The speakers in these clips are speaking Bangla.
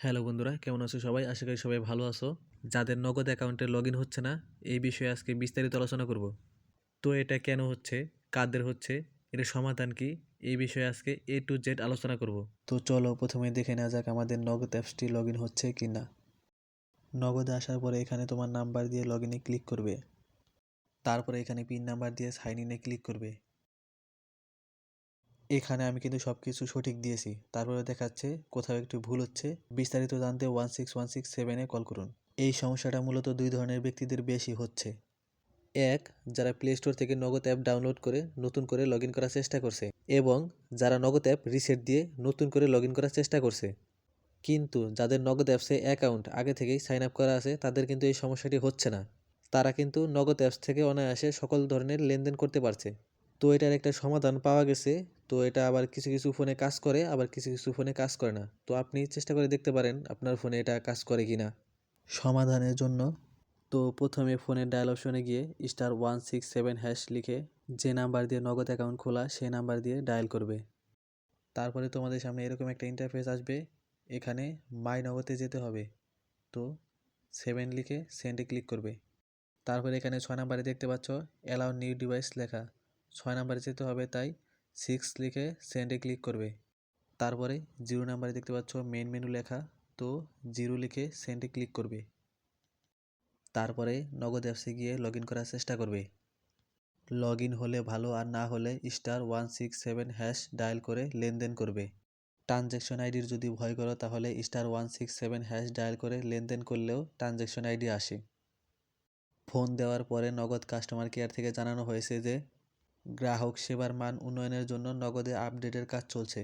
হ্যালো বন্ধুরা, কেমন আছো সবাই? আশা করি সবাই ভালো আছো। যাদের নগদ অ্যাকাউন্টে লগ হচ্ছে না, এই বিষয়ে আজকে বিস্তারিত আলোচনা করব। তো এটা কেন হচ্ছে? কাদের হচ্ছে? এর সমাধান কি? এই বিষয়ে আজকে এ টু জেড আলোচনা করব। তো চলো প্রথমে দেখে নেওয়া যাক আমাদের নগদ অ্যাপসটি লগ হচ্ছে কি না নগদে আসার পরে এখানে তোমার নাম্বার দিয়ে লগ ক্লিক করবে। তারপরে এখানে পিন নাম্বার দিয়ে সাইন ইনে ক্লিক করবে। এখানে আমি কিন্তু সব কিছু সঠিক দিয়েছি। তারপরে দেখাচ্ছে, কোথাও একটু ভুল হচ্ছে। বিস্তারিত জানতে ওয়ান সিক্স ওয়ান সিক্স সেভেনে কল করুন। এই সমস্যাটা মূলত দুই ধরনের ব্যক্তিদের বেশি হচ্ছে। এক, যারা প্লে স্টোর থেকে নগদ অ্যাপ ডাউনলোড করে নতুন করে লগ করার চেষ্টা করছে এবং যারা নগদ অ্যাপ রিসেট দিয়ে নতুন করে লগ করার চেষ্টা করছে। কিন্তু যাদের নগদ অ্যাপসে অ্যাকাউন্ট আগে থেকেই সাইন আপ করা আছে, তাদের কিন্তু এই সমস্যাটি হচ্ছে না। তারা কিন্তু নগদ অ্যাপস থেকে অনায়াসে সকল ধরনের লেনদেন করতে পারছে। তো এটার একটা সমাধান পাওয়া গেছে। তো এটা আবার কিছু কিছু ফোনে কাজ করে, আবার কিছু কিছু ফোনে কাজ করে না। তো আপনি চেষ্টা করে দেখতে পারেন আপনার ফোনে এটা কাজ করে কি না সমাধানের জন্য তো প্রথমে ফোনের ডায়াল অপশনে গিয়ে star one six seven hash লিখে যে নাম্বার দিয়ে নগদ অ্যাকাউন্ট খোলা সেই নাম্বার দিয়ে ডায়াল করবে। তারপরে তোমাদের সামনে এরকম একটা ইন্টারফেস আসবে। এখানে মাই নগদে যেতে হবে। তো সেভেন লিখে সেন্ডে ক্লিক করবে। তারপরে এখানে ছয় নাম্বারে দেখতে পাচ্ছ অ্যালাউ নিউ ডিভাইস লেখা। ছয় নাম্বারে যেতে হবে, তাই সিক্স লিখে সেন্ডে ক্লিক করবে। তারপরে জিরো নাম্বারে দেখতে পাচ্ছ মেন মেনু লেখা, তো জিরো লিখে সেন্ডে ক্লিক করবে। তারপরে নগদ অ্যাপসে গিয়ে লগ করার চেষ্টা করবে। লগ হলে ভালো, আর না হলে star one six seven hash dial করে লেনদেন করবে। ট্রানজ্যাকশন আইডির যদি ভয় করো, তাহলে star one six seven hash dial করে লেনদেন করলেও ট্রানজ্যাকশন আইডি আসে। ফোন দেওয়ার পরে নগদ কাস্টমার কেয়ার থেকে জানানো হয়েছে যে গ্রাহক সেবার মান উন্নয়নের জন্য নগদে আপডেটের কাজ চলছে।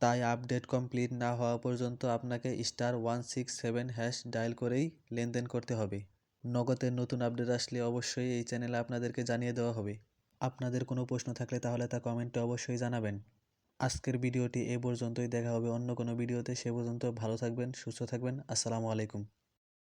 তাই আপডেট কমপ্লিট না হওয়া পর্যন্ত আপনাকে star one six seven hash dial করেই লেনদেন করতে হবে। নগদের নতুন আপডেট আসলে অবশ্যই এই চ্যানেলে আপনাদেরকে জানিয়ে দেওয়া হবে। আপনাদের কোনো প্রশ্ন থাকলে তাহলে তা কমেন্টে অবশ্যই জানাবেন। আজকের ভিডিওটি এ পর্যন্তই। দেখা হবে অন্য কোনো ভিডিওতে। সে পর্যন্ত ভালো থাকবেন, সুস্থ থাকবেন। আসসালামু আলাইকুম।